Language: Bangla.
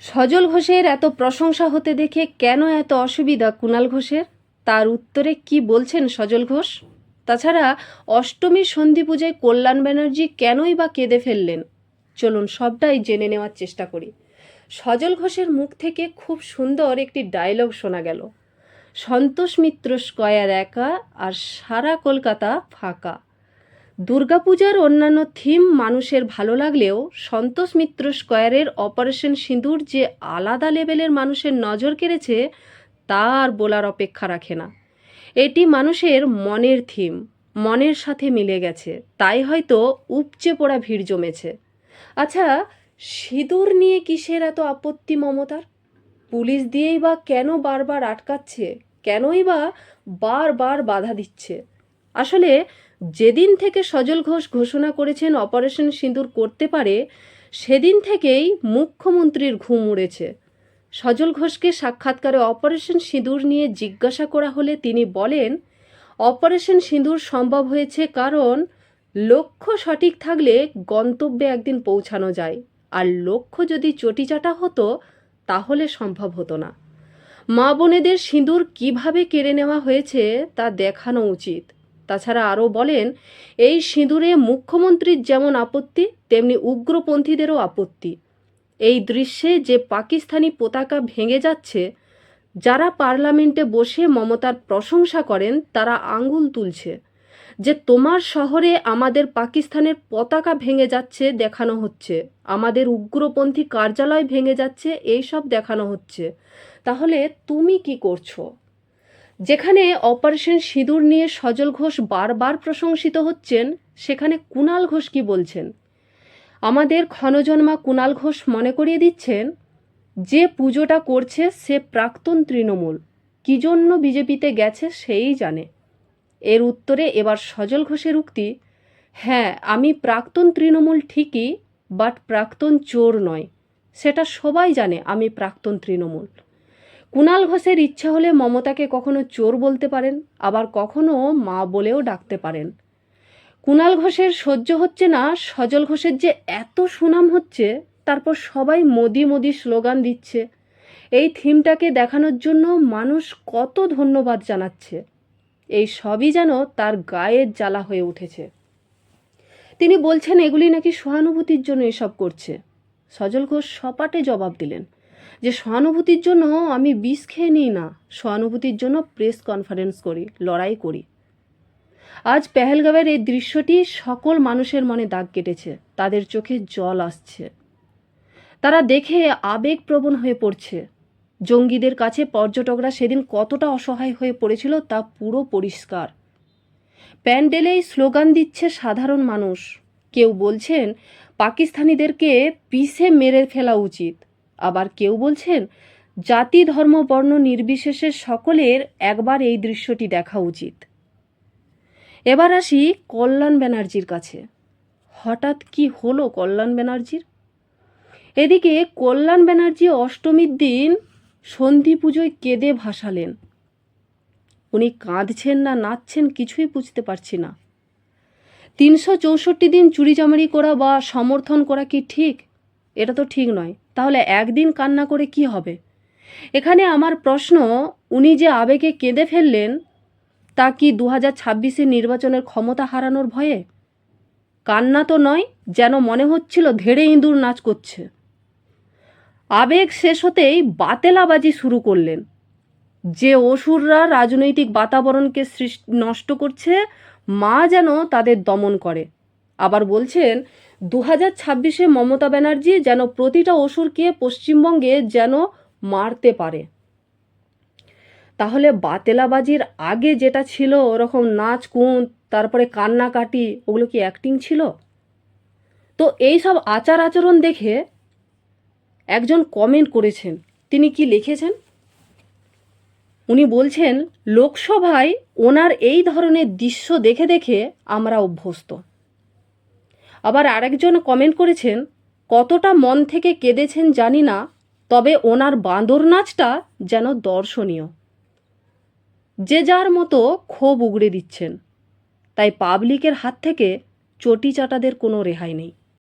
সজল ঘোষের এত প্রশংসা হতে দেখে কেন এত অসুবিধা কুণাল ঘোষের? তার উত্তরে কি বলছেন সজল ঘোষ? তাছাড়া অষ্টমীর সন্ধি পূজায় কল্যাণ ব্যানার্জি কেনই বা কেঁদে ফেললেন? চলুন সবটাই জেনে নেওয়ার চেষ্টা করি। সজল ঘোষের মুখ থেকে খুব সুন্দর একটি ডায়লগ শোনা গেল। সন্তোষ মিত্র স্কয়ার একা আর সারা কলকাতা ফাঁকা। দুর্গাপূজার অন্যান্য থিম মানুষের ভালো লাগলেও সন্তোষ মিত্র স্কয়ারের অপারেশন সিঁদুর যে আলাদা লেভেলের মানুষের নজর কেড়েছে, তা আর বলার অপেক্ষা রাখে না। এটি মানুষের মনের থিম, মনের সাথে মিলে গেছে, তাই হয়তো উপচে পড়া ভিড় জমেছে। আচ্ছা সিঁদুর নিয়ে কিসের এত আপত্তি মমতার? পুলিশ দিয়েই বা কেন বারবার আটকাচ্ছে? কেনই বা বারবার বাধা দিচ্ছে? আসলে যেদিন থেকে সজল ঘোষ ঘোষণা করেছেন অপারেশন সিঁদুর করতে পারে, সেদিন থেকেই মুখ্যমন্ত্রীর ঘুম উড়েছে। সজল ঘোষকে সাক্ষাৎকারে অপারেশন সিঁদুর নিয়ে জিজ্ঞাসা করা হলে তিনি বলেন, অপারেশন সিঁদুর সম্ভব হয়েছে কারণ লক্ষ্য সঠিক থাকলে গন্তব্যে একদিন পৌঁছানো যায়, আর লক্ষ্য যদি চটিচাটা হতো, তাহলে সম্ভব হতো না। মা বোনেদের সিঁদুর কীভাবে কেড়ে নেওয়া হয়েছে তা দেখানো উচিত। তাছাড়া আরও বলেন, এই সিঁদুরে মুখ্যমন্ত্রীর যেমন আপত্তি, তেমনি উগ্রপন্থীদেরও আপত্তি। এই দৃশ্যে যে পাকিস্তানি পতাকা ভেঙে যাচ্ছে, যারা পার্লামেন্টে বসে মমতার প্রশংসা করেন, তারা আঙ্গুল তুলছে। যে তোমার শহরে আমাদের পাকিস্তানের পতাকা ভেঙে যাচ্ছে, দেখানো হচ্ছে। আমাদের উগ্রপন্থী কার্যালয় ভেঙে যাচ্ছে, এইসব দেখানো হচ্ছে। তাহলে তুমি কি করছ? যেখানে অপারেশন সিঁদুর নিয়ে সজল ঘোষ বারবার প্রশংসিত হচ্ছেন, সেখানে কুণাল ঘোষ কি বলছেন? আমাদের ক্ষণজন্মা কুণাল ঘোষ মনে করিয়ে দিচ্ছেন, যে পুজোটা করছে সে প্রাক্তন তৃণমূল, কী জন্য বিজেপিতে গেছে সেই জানে। এর উত্তরে এবার সজল ঘোষের উক্তি হ্যাঁ আমি প্রাক্তন তৃণমূল ঠিকই, বাট প্রাক্তন চোর নয়। সেটা সবাই জানে, আমি প্রাক্তন তৃণমূল। কুণাল ঘোষের ইচ্ছা হলে মমতাকে কখনো চোর বলতে পারেন, আবার কখনো মা বলেও ডাকতে পারেন। কুণাল ঘোষের সহ্য হচ্ছে না, সজল ঘোষের যে এত সুনাম হচ্ছে, তারপর সবাই মোদি মোদি স্লোগান দিচ্ছে। এই থিমটাকে দেখানোর জন্য মানুষ কত ধন্যবাদ জানাচ্ছে। এই সবই যেন তার গায়ের জ্বালা হয়ে উঠেছে। তিনি বলছেন, এগুলি নাকি সহানুভূতির জন্য এসব করছে। সজল ঘোষ সপাটে জবাব দিলেন। যে সহানুভূতির জন্য আমি বিষ খেয়ে নিই না, সহানুভূতির জন্য প্রেস কনফারেন্স করি, লড়াই করি। আজ পেহেলগাঁওয়ের এই দৃশ্যটি সকল মানুষের মনে দাগ কেটেছে, তাদের চোখে জল আসছে। তারা দেখে আবেগপ্রবণ হয়ে পড়ছে। জঙ্গিদের কাছে পর্যটকরা সেদিন কতটা অসহায় হয়ে পড়েছিল তা পুরো পরিষ্কার। প্যান্ডেলেই স্লোগান দিচ্ছে সাধারণ মানুষ। কেউ বলছেন, পাকিস্তানিদেরকে পিষে মেরে ফেলা উচিত। আবার কেউ বলছেন, জাতি, ধর্ম, বর্ণ নির্বিশেষে সকলের একবার এই দৃশ্যটি দেখা উচিত। এবার আসি কল্যাণ ব্যানার্জির কাছে। হঠাৎ কি হলো কল্যাণ ব্যানার্জির? এদিকে কল্যাণ ব্যানার্জি অষ্টমীর দিন সন্ধি পুজোয় কেঁদে ভাসালেন। উনি কাঁদছেন না নাচছেন কিছুই বুঝতে পারছি না। তিনশো চৌষট্টি দিন চুরিচামারি করা বা সমর্থন করা কি ঠিক? এটা তো ঠিক নয়। তাহলে একদিন কান্না করে কি হবে? এখানে আমার প্রশ্ন, উনি যে আবেগে কেঁদে ফেললেন, তা কি দু হাজার ছাব্বিশের নির্বাচনের ক্ষমতা হারানোর ভয়ে? কান্না তো নয়, যেন মনে হচ্ছিল ধেড়ে ইঁদুর নাচ করছে। আবেগ শেষ হতেই বাতেলাবাজি শুরু করলেন। যে অসুররা রাজনৈতিক বাতাবরণকে সৃষ্টি নষ্ট করছে, মা যেন তাদের দমন করে। আবার বলছেন দু হাজার ছাব্বিশে মমতা ব্যানার্জি যেন প্রতিটা অসুরকে পশ্চিমবঙ্গে যেন মারতে পারে। তাহলে বাতেলাবাজির আগে যেটা ছিল ওরকম নাচ, কুঁত, তারপরে কান্নাকাটি, ওগুলো কি অ্যাক্টিং ছিল? তো এই সব আচার আচরণ দেখে একজন কমেন্ট করেছেন। তিনি কি লিখেছেন? উনি বলছেন, লোকসভায় ওনার এই ধরনের দৃশ্য দেখে দেখে আমরা অভ্যস্ত। আবার আরেকজন কমেন্ট করেছেন, কতটা মন থেকে কেঁদেছেন জানি না, তবে ওনার বাঁদর নাচটা যেন দর্শনীয়। যে যার মতো ক্ষোভ উগড়ে দিচ্ছেন। তাই পাবলিকের হাত থেকে চটি চাটাদের কোনো রেহাই নেই।